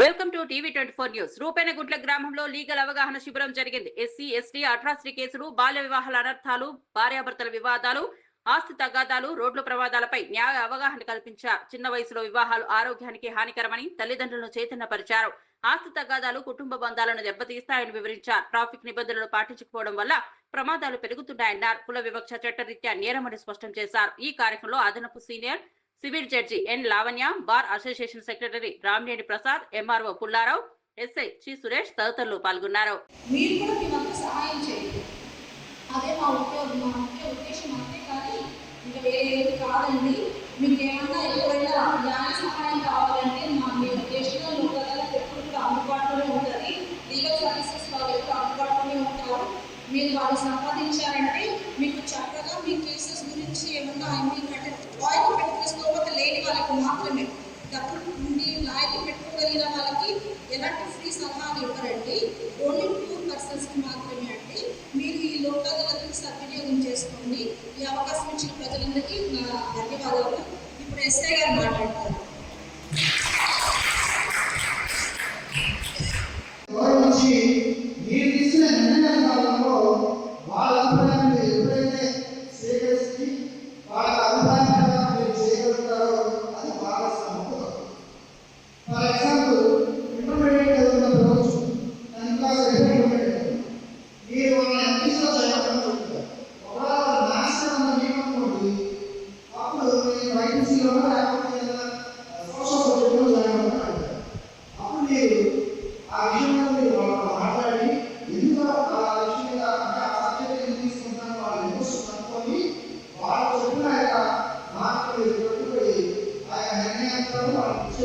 Welcome to TV twenty four news. Rupenaguntla గ్రామంలో legal అవగాహన శిబిరం జరిగింది. ఎస్సీ ఎస్టీ అట్రాసిటీ కేసులు బాల్య వివాహాల అనర్థాలు భార్యాభర్తల వివాదాలు ఆస్తి తగాదాలు రోడ్ల ప్రమాదాలపై న్యాయ అవగాహన కల్పించారు చిన్న వయసులో వివాహాలు ఆరోగ్యానికి హానికరమని తల్లిదండ్రులను చైతన్యపరిచారు. ఆస్తి తగాదాలు కుటుంబ బంధాలను దెబ్బతీస్తాయని వివరించారు. ట్రాఫిక్ నిబంధనలు పాటించకపోవడం వల్ల ప్రమాదాలు పెరుగుతున్నాయన్నారు. కుల వివక్ష చట్టరీత్యా నేరమని స్పష్టం చేశారు. ఈ కార్యక్రమంలో అదనపు senior civil judge N Lavanya bar association secretary Ramineni Prasad MRO Pullarao SI Ch Suresh తదితరులు పాల్గొన్నారు. మీరు కూడా మీ వంతు సహాయం చేయండి. అదే మా మా ముఖ్య ఉద్దేశం అంతే కానీ ఇంకా వేరే ఏది కాదండి. మీకు ఏమన్నా ఎప్పుడైనా న్యాయ సహాయం కావాలంటే మా మీ ఉద్దేశంలో లోకల్ ఎప్పుడు కూడా అందుబాటులోనే ఉంటుంది లీగల్ సర్వీసెస్ వాళ్ళు ఎప్పుడు అందుబాటులోనే ఉంటారు మీరు వాళ్ళు సంపాదించారంటే మీకు చక్కగా మీ కేసెస్ గురించి ఏమన్నా మీకంటే లాయర్కి పెట్టుకునే స్తోమత లేని వాళ్ళకి మాత్రమే. డబ్బులు ఉండి లాయర్కి పెట్టుకోగలిగిన వాళ్ళకి ఎలాంటి ఫ్రీ సలహాలు ఇవ్వరండి? ఓన్లీ టూ పర్సన్స్కి మాత్రమే అండి. మీరు ఈ లోకాదాలకి సద్వినియోగం చేసుకోండి. ఈ అవకాశం ఇచ్చిన ప్రజలందరికీ నా ధన్యవాదాలు. ఇప్పుడు ఎస్ఐ గారు మాట్లాడతారు.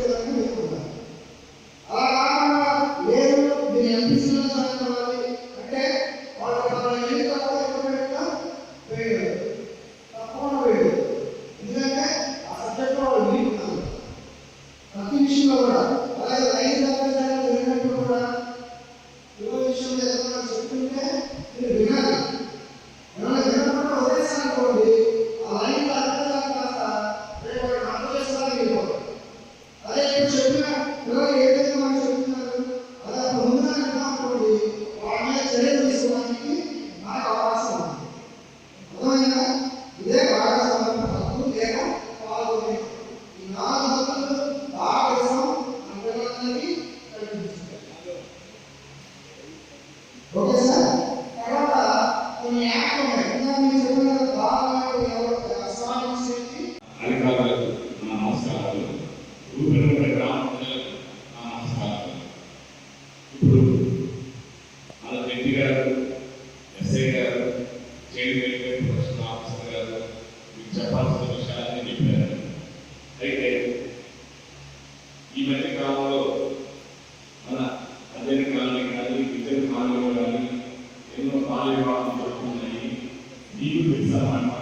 వాళ్ళు ఇచ్చే చెప్పాల్సిన విషయాలన్నీ చెప్పారు. అయితే ఈ మధ్య కాలంలో మన అధ్యయన కాలనీ కానీ ఇతర కాలనీలో కానీ ఎన్నో బాల్య వివాహం జరుగుతున్నాయి. నీకు తెలుసామన్నమాట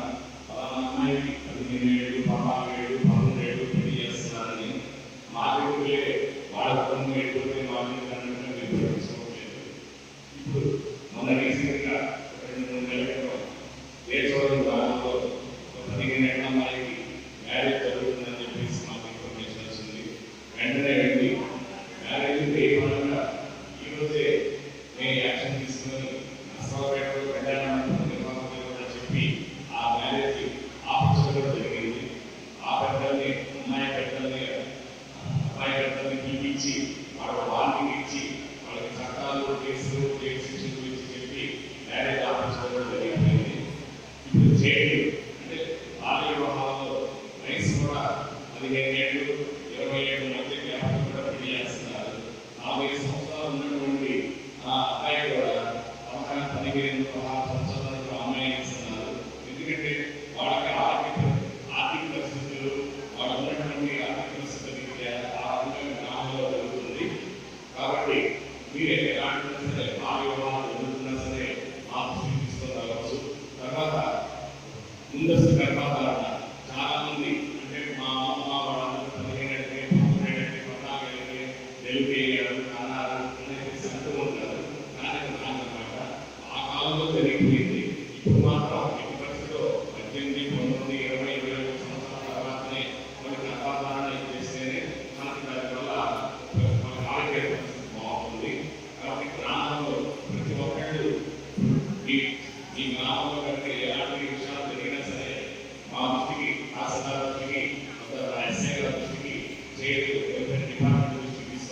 తర్వాత ముందస్తు గర్భధారణ చాలా మంది అంటే మా అమ్మ వాళ్ళందరూ పదిహేను అంటే పదమూడు అంటే పద్నాలుగు అంటే డెలివరీ అయ్యారు అన్నారు అనేసి అంటూ ఉంటారు కానీ అనమాట ఆ కాలంలో జరిగిపోయింది. e nada para criar